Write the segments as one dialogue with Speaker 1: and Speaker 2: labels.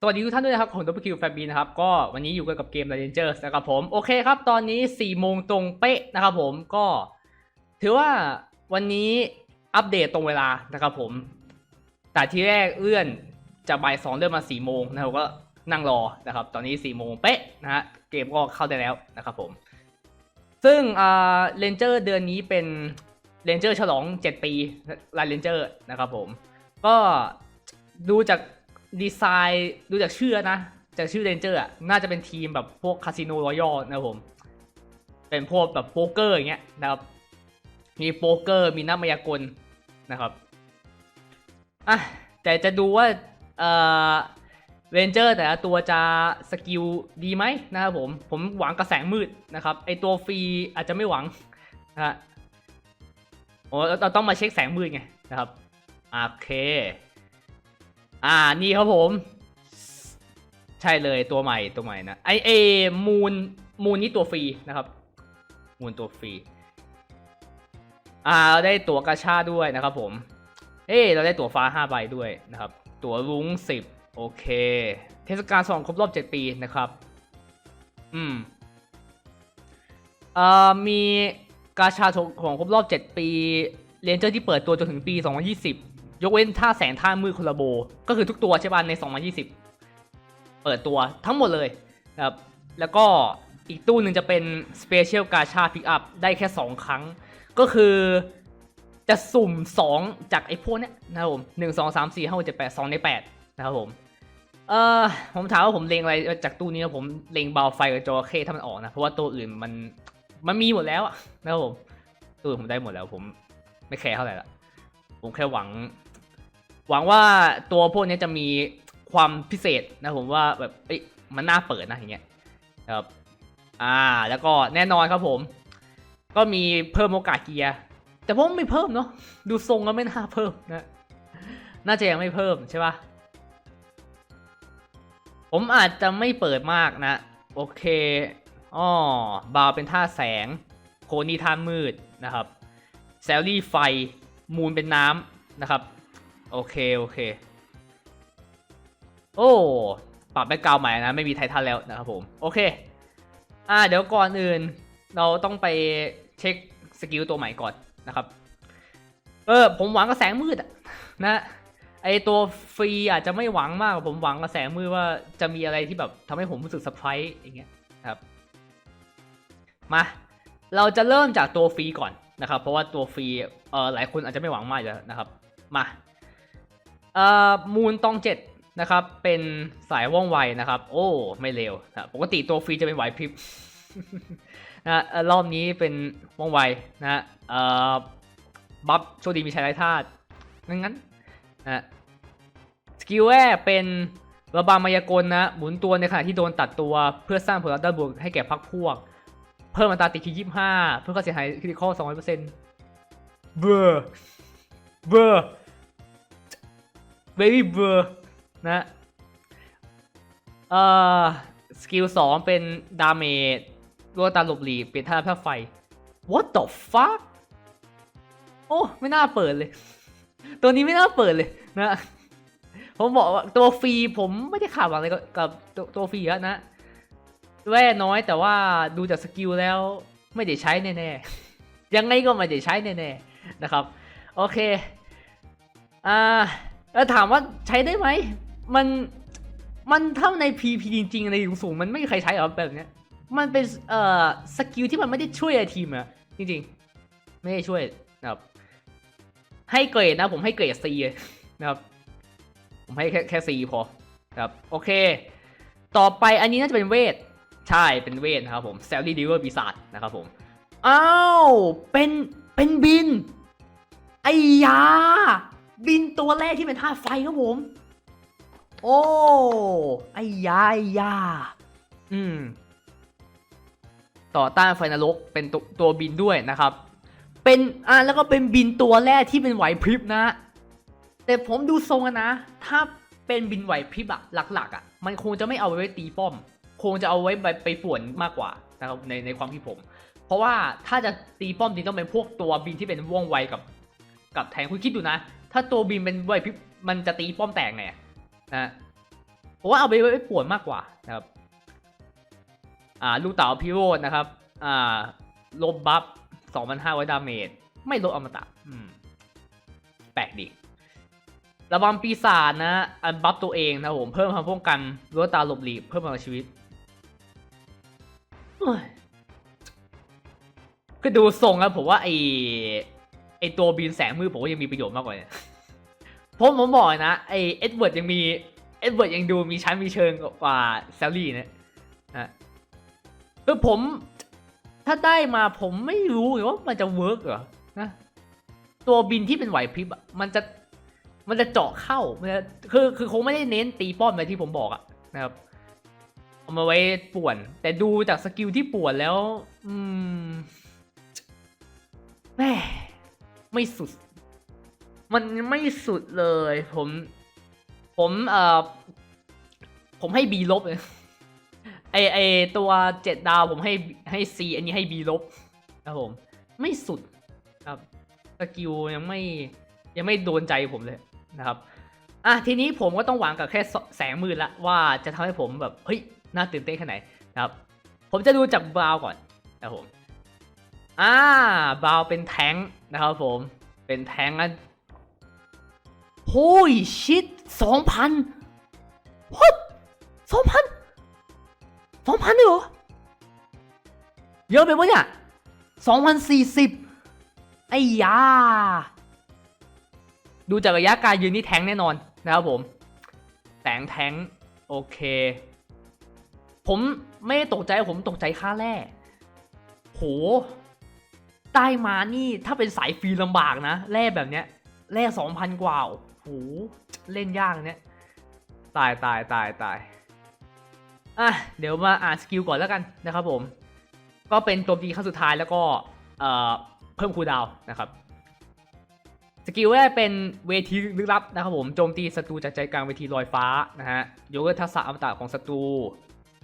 Speaker 1: สวัสดีทุกท่านด้วยนะครับผมดับเบิลคิวแฟบีนะครับ ก็วันนี้อยู่กันกับเกม The Rangers นะครับผม โอเคครับ ตอนนี้4โมงตรงเป๊ะนะครับผมก็ ถือว่าวันนี้อัปเดตตรงเวลานะครับผม แต่ที่แรกเลื่อนจากบ่ายสองเลื่อนมา4โมงนะครับก็นั่งรอนะครับ ตอนนี้4โมงเป๊ะนะฮะเกมก็เข้าได้แล้วนะครับผม ซึ่งอ่าเรนเจอร์เดือนนี้เป็นเรนเจอร์ฉลอง 7 ปีลายเรนเจอร์นะครับผม ก็ดูจาก ดีไซน์ดูจากชื่อนะ จากชื่อเรนเจอร์อะน่าจะเป็นทีมแบบพวกคาสิโนรอยัลนะผม เป็นพวกแบบโป๊กเกอร์อย่างเงี้ยนะครับ มีโป๊กเกอร์มีนักมายากลนะครับอะแต่จะดูว่าเอ่อเรนเจอร์แต่ละตัวจะสกิลดีไหมนะครับผม ผมหวังกระแสงมืดนะครับ ไอตัวฟรีอาจจะไม่หวังนะฮะโอ้เราเราต้องมาเช็คแสงมืดไงนะครับโอเค อ่านี่ครับผม ใช่เลยตัวใหม่ตัวใหม่นะไอเอมูนมูนนี่ตัวฟรีนะครับ มูนตัวฟรีอ่าเราได้ตัวกาชาด้วยนะครับผมเอ้เราได้ตั๋วฟ้า 5 ใบด้วยนะครับ ตั๋วรุ้ง 10 โอเค เทศกาลสองครบรอบ 7 ปีนะครับ อืมเอ่อมีกาชาของครบรอบ 7 ปีเรนเจอร์ที่เปิดตัวจนถึงปี 2020 ยกเว้นท่าแสงท่ามือโคลาโบ ก็คือทุกตัวใช่ป่ะใน 2020 เปิดตัวทั้งหมดเลยนะครับแล้วก็อีกตู้หนึ่งจะเป็น Special กาชาพิกอัพได้แค่ 2 ครั้ง ก็คือจะสุ่ม 2 จากไอ้พวกเนี้ยนะครับผมหนึ่งสองสามสี่ห้าหกเจ็ดแปดสองในแปดนะครับผมเออผมถามว่าผมเลงอะไรจากตู้นี้นะผมเลงเบาไฟกับจอเคถ้ามันออกนะเพราะว่าตัวอื่นมันมันมีหมดแล้วอะนะครับผมตัวผมได้หมดแล้วผมไม่แคร์เท่าไหร่ละผมแค่หวัง หวังว่าตัวพวกนี้จะมีความพิเศษนะผมว่าแบบเอ้ยมันน่าเปิดนะอย่างเงี้ยครับอ่าแล้วก็แน่นอนครับผม ก็มีเพิ่มโอกาสเกียร์ แต่ผมไม่เพิ่มเนาะดูทรงก็ไม่น่าเพิ่มนะน่าจะยังไม่เพิ่มใช่ปะผมอาจจะไม่เปิดมากนะ โอเคอ๋อบาวเป็นท่าแสง โคนี่ท่ามืดนะครับแซลลี่ไฟมูนเป็นน้ำนะครับ โอเค โอเค โอ้ปรับแบ็กกราวใหม่นะ ไม่มีไททันแล้วนะครับผม โอเค อ่า เดี๋ยวก่อนอื่น เราต้องไปเช็คสกิลตัวใหม่ก่อนนะครับ เออ ผมหวังกระแสงมืดอะนะไอตัวฟรีอาจจะไม่หวังมาก ผมหวังกระแสมืดว่าจะมีอะไรที่แบบทำให้ผมรู้สึกเซอร์ไพรส์อย่างเงี้ยนะครับ มา เราจะเริ่มจากตัวฟรีก่อนนะครับ เพราะว่าตัวฟรีเออหลายคนอาจจะไม่หวังมากแล้วนะครับ มา มูนตองเจ็ดนะครับ เป็นสายว่องไวนะครับ โอ้ ไม่เร็วนะปกติตัวฟรีจะเป็นไหวพริบนะรอบนี้เป็นว่องไวนะบัฟโชคดีมีชัยไร้ธาตุงั้นงั้นนะสกิลแรกเป็นระบำมายากลนะ หมุนตัวในขณะที่โดนตัดตัว เพื่อสร้างผลลัพธ์ด้านบวกให้แก่พรรคพวก เพิ่มอัตราติดคียี่ห้าเพื่อค่าเสียหายคริติคอลสองร้อยเปอร์เซ็นต์เบอร์เบอร์ เบบี้เบอร์นะเอ่อสกิลสองเป็นดาเมจดวตาหลบหลีกเปลี่ยนท่าแพ้ไฟ what the fuck โอ้ ไม่น่าเปิดเลย ตัวนี้ไม่น่าเปิดเลยนะ ผมบอกว่าตัวฟรีผมไม่ได้ขาดหวังอะไรกับตัวตัวฟรีแล้วนะแว่น้อยแต่ว่าดูจากสกิลแล้วไม่ได้ใช้แน่ๆ ยังไงก็ไม่ได้ใช้แน่ๆ นะครับ โอเค อ่า แล้วถามว่าใช้ได้ไหม มัน มันเท่าใน PP จริงๆ ในสูงๆมันไม่มีใครใช้หรอแบบเนี้ย มันเป็นเอ่อสกิลที่มันไม่ได้ช่วยไรทีมอะจริงๆ ไม่ได้ช่วยนะครับให้เกรดนะ ผมให้เกรด C เลยนะครับ ผมให้แค่แค่ C พอนะครับโอเค ต่อไปอันนี้น่าจะเป็นเวท ใช่เป็นเวทนะครับผมแซลลี่ดิเวอร์ปีศาจนะครับผม อ้าว เป็น เป็นบิน ไอยา บินตัวแรกที่เป็นท่าไฟครับผม โอ้ไอ้ยาไอ้ยาอืม ต่อต้านไฟนรกเป็นตัวตัวบินด้วยนะครับ เป็นอ่าแล้วก็เป็นบินตัวแรกที่เป็นไหวพริบนะ แต่ผมดูทรงนะ ถ้าเป็นบินไหวพริบอะหลักๆอะมันคงจะไม่เอาไว้ตีป้อม คงจะเอาไว้ไปไปป่วนมากกว่านะครับในในความคิดผม เพราะว่าถ้าจะตีป้อมจริงต้องเป็นพวกตัวบินที่เป็นว่องไวกับ กับแทงคุณคิดดูนะ ถ้าตัวบินเป็นไหวพริบมันจะตีป้อมแตกไงนะผมว่าเอาไปไว้ป่วนมากกว่านะครับ อ่า ลูกเต๋าพิโรจน์นะครับ อ่า ลบบัฟ2,500ดาเมจ ไม่ลดอมตะอืม แปลกดี ระบำปีศาจนะ อันบัฟตัวเองนะผม เพิ่มความป้องกันลดตาหลบหลีก เพิ่มพลังชีวิตเฮ้ยคือดูทรงแล้วผมว่าไอ ไอตัวบินแสงมือผมว่ายังมีประโยชน์มากกว่าเนี่ยผมผมบอกนะไอเอ็ดเวิร์ดยังมีเอ็ดเวิร์ดยังดูมีชั้นมีเชิงกว่าแซลลี่นะนะคือผมถ้าได้มาผมไม่รู้เลยว่ามันจะเวิร์กเหรอนะตัวบินที่เป็นไหวพริบมันจะมันจะเจาะเข้ามันจะคือคือคงไม่ได้เน้นตีป้อมแบบที่ผมบอกอะนะครับเอามาไว้ป่วน แต่ดูจากสกิลที่ป่วนแล้ว อืมแม่ ไม่สุด มันไม่สุดเลย ผม ผมเอ่อผมให้ B ลบเลยไอไอตัวเจ็ดดาวผมให้ให้ซีอันนี้ให้ B ลบครับผม ไม่สุดครับสกิลยังไม่ยังไม่โดนใจผมเลยนะครับอะทีนี้ผมก็ต้องหวังกับแค่แสงมืดละว่าจะทำให้ผมแบบเฮ้ยน่าตื่นเต้นแค่ไหนนะครับ ผมจะดูจากบราวก่อนนะครับผม อ่าบาวเป็นแทงนะครับผม เป็นแทงค์นะโฮ้ยชิตสองพันวัดสองพันสองพันเลยเหรอ เยอะไปปะเนี่ยสองพันสี่สิบไอ้ยา ดูจากระยะการยืนนี่แทงแน่นอนนะครับผมแสงแทงโอเค ผมไม่ตกใจผมตกใจค่าแร่โห ได้มานี่ถ้าเป็นสายฟรีลำบากนะแร่แบบเนี้ยแร่สองพันกว่าโห เล่นยากเนี้ยตายตายตายตายอะเดี๋ยวมาอ่านสกิลก่อนแล้วกันนะครับผม ก็เป็นโจมตีครั้งสุดท้ายแล้วก็เอ่อเพิ่มคูดาวนะครับสกิลแรกเป็นเวทีลึกลับนะครับผมโจมตีศัตรูจากใจกลางเวทีลอยฟ้านะฮะยกเลิกทักษะอมตะของศัตรู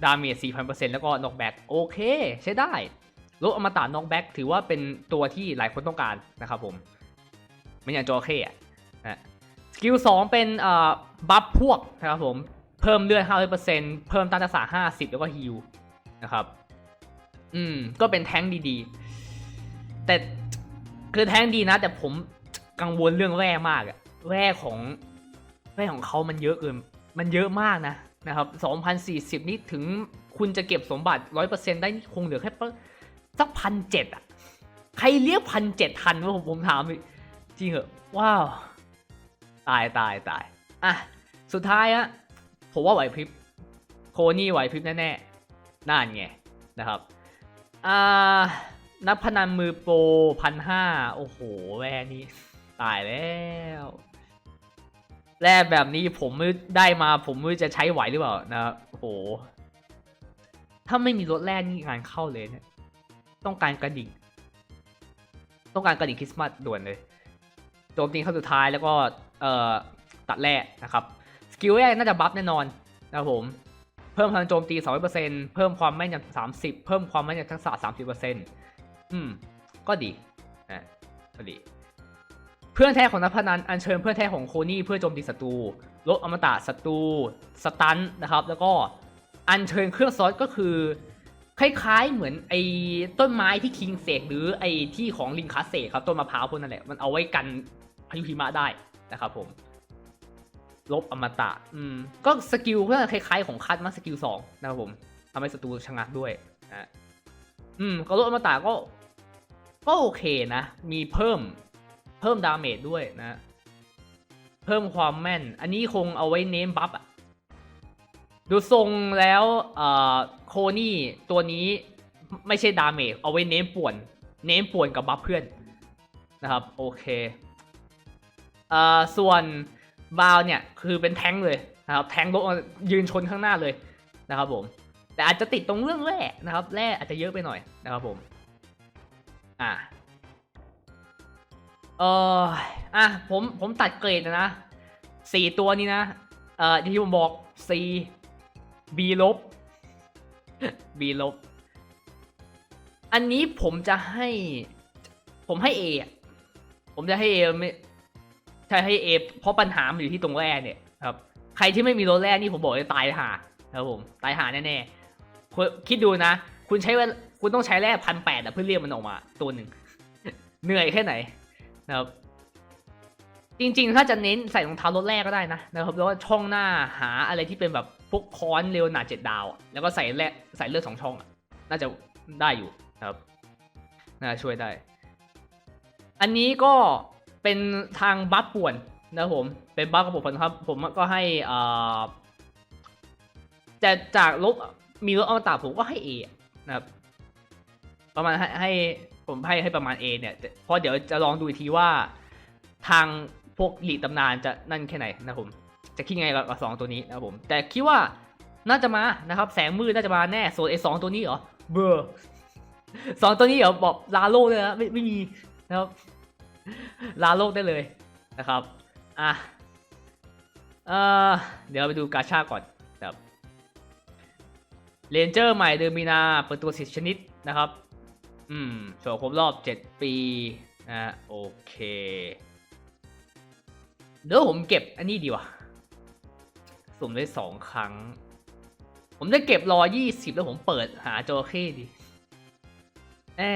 Speaker 1: ดาเมจ 4,000%แล้วก็นอกแบ็กโอเค ใช้ได้ ลดอมตะน็อกแบ็กถือว่าเป็นตัวที่หลายคนต้องการนะครับผมไม่อย่างจอเคอะนะสกิลสองเป็นบัฟพวกนะครับผมเพิ่มเลือด 50%เพิ่มต้านทักษะ50 แล้วก็ฮิลนะครับ อืม ก็เป็นแท้งดีๆ แต่คือแท้งดีนะ แต่ผมกังวลเรื่องแร่มากอะแร่ของแร่ของเขามันเยอะเกินมันเยอะมากนะนะครับ 2040 นี่ถึงคุณจะเก็บสมบัติ 100%ได้นี่คงเหลือแค่ สักพันเจ็ดอะใครเรียกพันเจ็ดทันวะผมผมถามจริงเหรอว้าว ตายตายตายอะ สุดท้ายอะผมว่าไหวพริบโคนี่ไหวพริบแน่ๆนั่นไงนะครับอ่านักพนันมือโปรพันห้าโอ้โหแร่นี่ ตายแล้วแร่แบบนี้ผมไม่ได้มา ผมไม่จะใช้ไหวหรือเปล่านะครับโอ้โหถ้าไม่มีรถแร่นี่งานเข้าเลยเนี่ย ต้องการกระดิ่ง ต้องการกระดิ่งคริสต์มาสด่วนเลยโจมตีเข้าสุดท้ายแล้วก็เอ่อตัดแร่นะครับสกิลแรกน่าจะบัฟแน่นอนนะครับผมเพิ่มพลังโจมตี 200%เพิ่มความแม่นยำ30 เพิ่มความแม่นยำทักษะ 30%อืม ก็ดีนะก็ดี เพื่อนแท้ของนักพนันอัญเชิญเพื่อนแท้ของโคนี่เพื่อโจมตีศัตรู ลดอมตะศัตรู สตันนะครับ แล้วก็อัญเชิญเครื่องซอสก็คือ คล้ายๆ เหมือนไอ้ต้นไม้ที่คิงเสกหรือไอ้ที่ของลิงคัสเสกครับ ต้นมะพร้าวพวกนั้นแหละ มันเอาไว้กันพายุหิมะได้นะครับผม ลบอมตะ อืม ก็สกิลก็คล้ายๆของคัตมาสกิลสองนะครับผมทำให้ศัตรูชะงักด้วยนะอืมก็ลดอมตะก็ ก็โอเคนะ มีเพิ่ม เพิ่มดาเมจด้วยนะ เพิ่มความแม่น อันนี้คงเอาไว้เน้นบัฟอะดูทรงแล้ว เอ่อ โคนี่ตัวนี้ไม่ใช่ดาเมจเอาไว้เน้นป่วน เน้นป่วนกับบัฟเพื่อนนะครับ โอเคเอ่อส่วนบาวเนี่ยคือเป็นแท้งเลยนะครับแท้งรถยืนชนข้างหน้าเลยนะครับผม แต่อาจจะติดตรงเรื่องแร่นะครับแร่อาจจะเยอะไปหน่อยนะครับผมอ่าเอออะผมผมตัดเกรดนะนะสี่ตัวนี้นะเอ่อที่ผมบอก C B ลบ B ลบ อันนี้ผมจะให้ ผมให้ A อะผมจะให้ A ไม่ใช่ให้ A เพราะปัญหามันอยู่ที่ตรงแร่เนี่ยครับ ใครที่ไม่มีรถแรกนี่ผมบอกเลยตายหาครับผมตายหาแน่ๆค,คิดดูนะ คุณใช้วลาคุณต้องใช้แร่พันแปดเพื่อเรียกมันออกมาตัวหนึ่งเหนื่อยแค่ไหนนะครับจริงๆ ถ้าจะเน้นใส่รองเท้ารถแรกก็ได้นะนะครับแล้วช่องหน้าหาอะไรที่เป็นแบบ วกค้อนเร็วหนาเจ็ดดาวแล้วก็ใส่แร่ใส่เลือดสองช่องน่าจะได้อยู่นะครับน่าจะช่วยได้ อันนี้ก็เป็นทางบัฟป่วนนะครับผม เป็นบัฟกับผมครับ ผมก็ให้อ่าแต่จากลบมีลบอมตะผมก็ให้ A นะครับประมาณให้ให้ผมให้ให้ประมาณ A เนี่ยเพราะเดี๋ยวจะลองดูอีกทีว่าทางพวกหลีตำนานจะนั่นแค่ไหนนะครับผม จะคิดไงกับกับสองตัวนี้นะครับผม แต่คิดว่าน่าจะมานะครับ แสงมืดน่าจะมาแน่ส่วนไอ้สองตัวนี้เหรอเบอร์สองตัวนี้เหรอบอกลาโลกเลยนะไม่ไม่มีนะครับลาโลกได้เลยนะครับอะเอ่อเดี๋ยวไปดูกาชาก่อนครับเรนเจอร์ใหม่เดือนมีนาเปิดตัวสิชนิดนะครับ อืมฉลองครบรอบ 7 ปีนะโอเค เดี๋ยวผมเก็บอันนี้ดีว่ะ สุ่มได้สองครั้ง ผมจะเก็บรอ20แล้วผมเปิดหาจระเข้ดีเอ้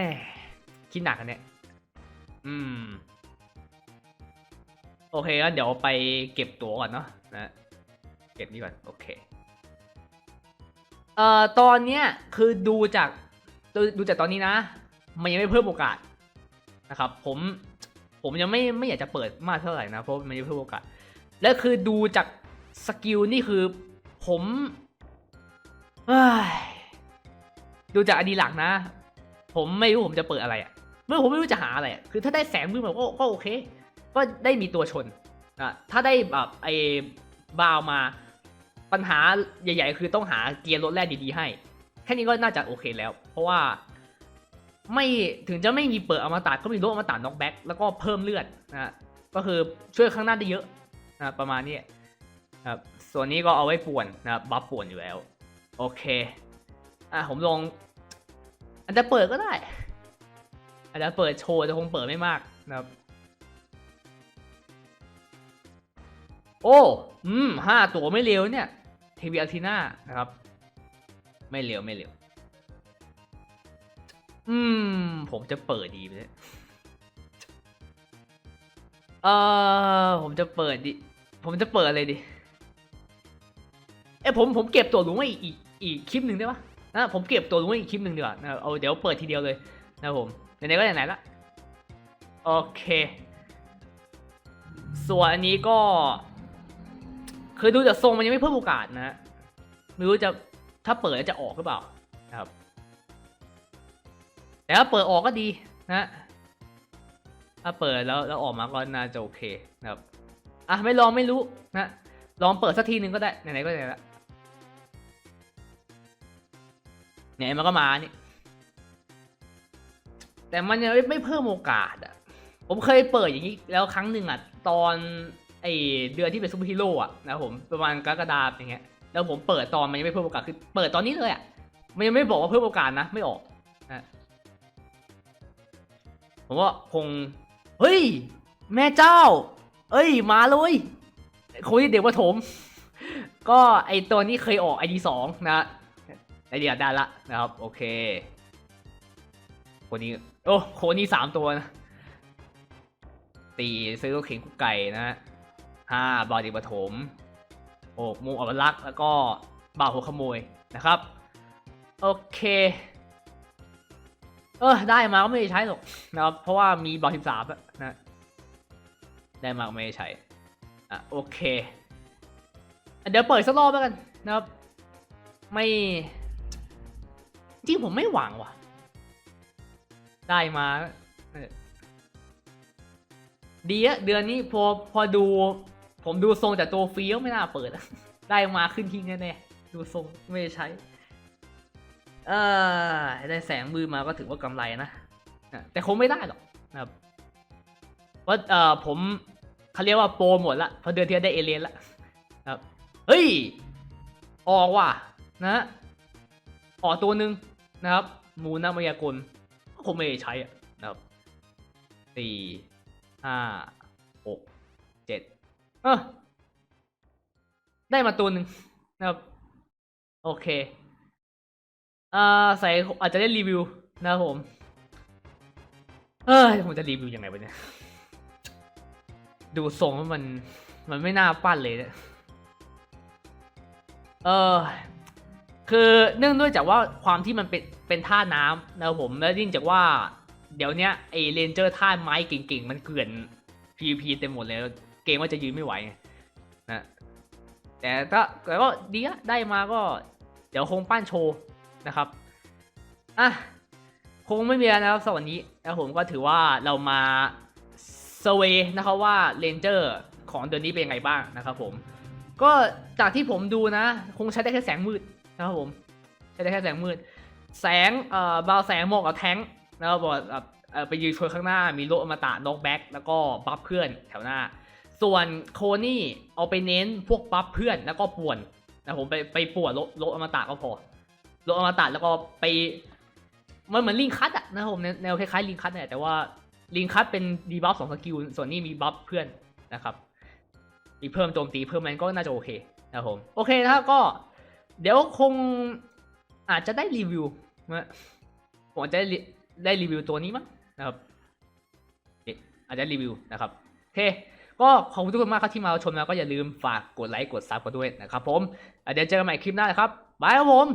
Speaker 1: คิดหนักอันเนี่ย อืม โอเคงั้นเดี๋ยวไปเก็บตั๋วก่อนเนาะนะ เก็บนี่ก่อน โอเค เอ่อ ตอนเนี้ยคือดูจาก ดูดูจากตอนนี้นะ มันยังไม่เพิ่มโอกาสนะครับ ผม ผมยังไม่ไม่อยากจะเปิดมากเท่าไหร่นะ เพราะมันยังไม่เพิ่มโอกาส และคือดูจาก สกิลนี่คือผมดูจากอดีหลักนะ ผมไม่รู้ผมจะเปิดอะไรอะเมื่อผมไม่รู้จะหาอะไรคือถ้าได้แสงมืดแบบก็ก็โอเค ก็ได้มีตัวชนนะถ้าได้แบบไอ้บาวมา ปัญหาใหญ่ ๆ คือต้องหาเกียร์รถแรกดีๆให้ แค่นี้ก็น่าจะโอเคแล้ว เพราะว่าไม่ถึงจะไม่มีเปิดอมตะก็มีรถอมตะน็อกแบ็กแล้วก็เพิ่มเลือดนะก็คือช่วยข้างหน้าได้เยอะนะประมาณนี้ ครับส่วนนี้ก็เอาไว้ป่วนนะครับบัฟป่วนอยู่แล้ว โอเค อะผมลองอาจจะเปิดก็ได้ อาจจะเปิดโชว์แต่คงเปิดไม่มากนะครับ โอ้ อืมห้าตัวไม่เร็วเนี่ยเทวีอาทีน่านะครับ ไม่เร็วไม่เร็ว อืม ผมจะเปิดดีไหมเนี่ยเออผมจะเปิดดิ ผมจะเปิดอะไรดิ อ้ผมผมเก็บตัวลุงไว้อีกอีกคลิปหนึ่งได้ปะนะผมเก็บตัวลุงไว้อีกคลิปหนึ่งดีกว่านะเอาเดี๋ยวเปิดทีเดียวเลยนะผมไหนๆก็ไหนๆละโอเค ส่วนอันนี้ก็ คือดูจากทรงมันยังไม่เพิ่มโอกาสนะฮะไม่รู้จะถ้าเปิดแล้วจะออกหรือเปล่านะครับแต่ถ้าเปิดออกก็ดีนะถ้าเปิดแล้วแล้วออกมาก็น่าจะโอเคนะครับอะไม่ลองไม่รู้นะลองเปิดสักทีหนึ่งก็ได้ไหนๆก็ไหนละ เนี่ยมันก็มานี่ แต่มันยังไม่เพิ่มโอกาสอะ ผมเคยเปิดอย่างนี้แล้วครั้งหนึ่งอะ ตอนไอเดือนที่เป็นซูเปอร์ฮีโร่อะนะผมประมาณกรกฎาคมอย่างเงี้ย แล้วผมเปิดตอนมันยังไม่เพิ่มโอกาสคือเปิดตอนนี้เลยอะ มันยังไม่บอกว่าเพิ่มโอกาสนะ ไม่ออกนะผมว่าคง เฮ้ย แม่เจ้า เอ้ย มาเลยคนที่เด็กประถม ก็ไอตัวนี้เคยออกไอดีสองนะ ไอเดียได้ละนะครับ โอเค คนนี้ โอ้คนนี้สามตัวนะตีซื้อลูกเข็งกุ๊กไก่นะฮะห้าบาดีปฐมโอ้มูอับลักษ์แล้วก็บ่าวหัวขโมยนะครับ โอเค เออได้มาก็ไม่ได้ใช้หรอกนะครับ เพราะว่ามีบอลสิบสามนะได้มาก็ไม่ได้ใช้อะโอเค เดี๋ยวเปิดสักรอบแล้วกันนะครับ ไม่ จริงผมไม่หวังว่ะ ได้มาเดีอะเดือนนี้พอพอดู ผมดูทรงจากตัวฟรีก็ไม่น่าเปิด ได้มาขึ้นทิ้งแน่ๆดูทรงไม่ใช้ เออได้แสงมือมาก็ถือว่ากำไรนะแต่คงไม่ได้หรอกนะครับเพราะเออผมเขาเรียกว่าโปรหมดละเพราะเดือนที่ได้เอเลนละนะครับเฮ้ย ออกว่ะนะฮะออกตัวหนึ่ง นะครับ มูนามายากลก็คงไม่ได้ใช้อะนะครับสี่ห้าหกเจ็ดเออได้มาตัวหนึ่งนะครับ โอเคอ่าใส่อาจจะได้รีวิวนะครับผม เออผมจะรีวิวยังไงวะเนี่ย ดูทรงมัน มันไม่น่าปั้นเลยเนี่ยเออ คือเนื่องด้วยจากว่าความที่มันเป็นเป็นท่าน้ำนะครับผมแล้วยิ่งจากว่า เดี๋ยวนี้ไอเรนเจอร์ท่าไม้เก่งๆ มันเกลื่อน PVP เต็มหมดเลย เกมว่าจะยืนไม่ไหวนะแต่ก็แต่ก็ดีอะได้มาก็ เดี๋ยวคงปั้นโชว์นะครับอะคงไม่มีแล้วนะครับสวันนี้แล้วผมก็ถือว่าเรามาเซเวนะครับว่าเรนเจอร์ของเดือนนี้เป็นยังไงบ้างนะครับผมก็จากที่ผมดูนะ คงใช้ได้แค่แสงมืด นะครับผม ใช้ได้แค่แสงมืด แสงเอ่อเบาแสงหมาะกับแท้งค์นะครับอกเอ่อไปยืนชนข้างหน้ามีโลอมตะนอกแบ็กแล้วก็บัฟเพื่อนแถวหน้า ส่วนโคนี่เอาไปเน้นพวกบัฟเพื่อนแล้วก็ป่วนนะผมไปไปป่วนโลโลอมตะก็พอโลอมตะแล้วก็ไปมันเหมือนลิงคัตอะนะผมแนวคล้ายๆลิงคัตเนี่ยแต่ว่าลิงคัตเป็นดีบัฟสองสกิลส่วนนี้มีบัฟเพื่อนนะครับมีเพิ่มโจมตีเพิ่มมันก็น่าจะโอเคนะครับผมโอเคนะครับก็ เดี๋ยวคงอาจจะได้รีวิวนะผมอาจจะได้รีได้รีวิวตัวนี้มั้งนะครับอาจจะรีวิวนะครับโอเคก็ขอบคุณทุกคนมากครับที่มาชมแล้วก็อย่าลืมฝากกดไลค์กดซับกันด้วยนะครับผมอะเดี๋ยวเจอกันใหม่คลิปหน้านะครับบายครับผม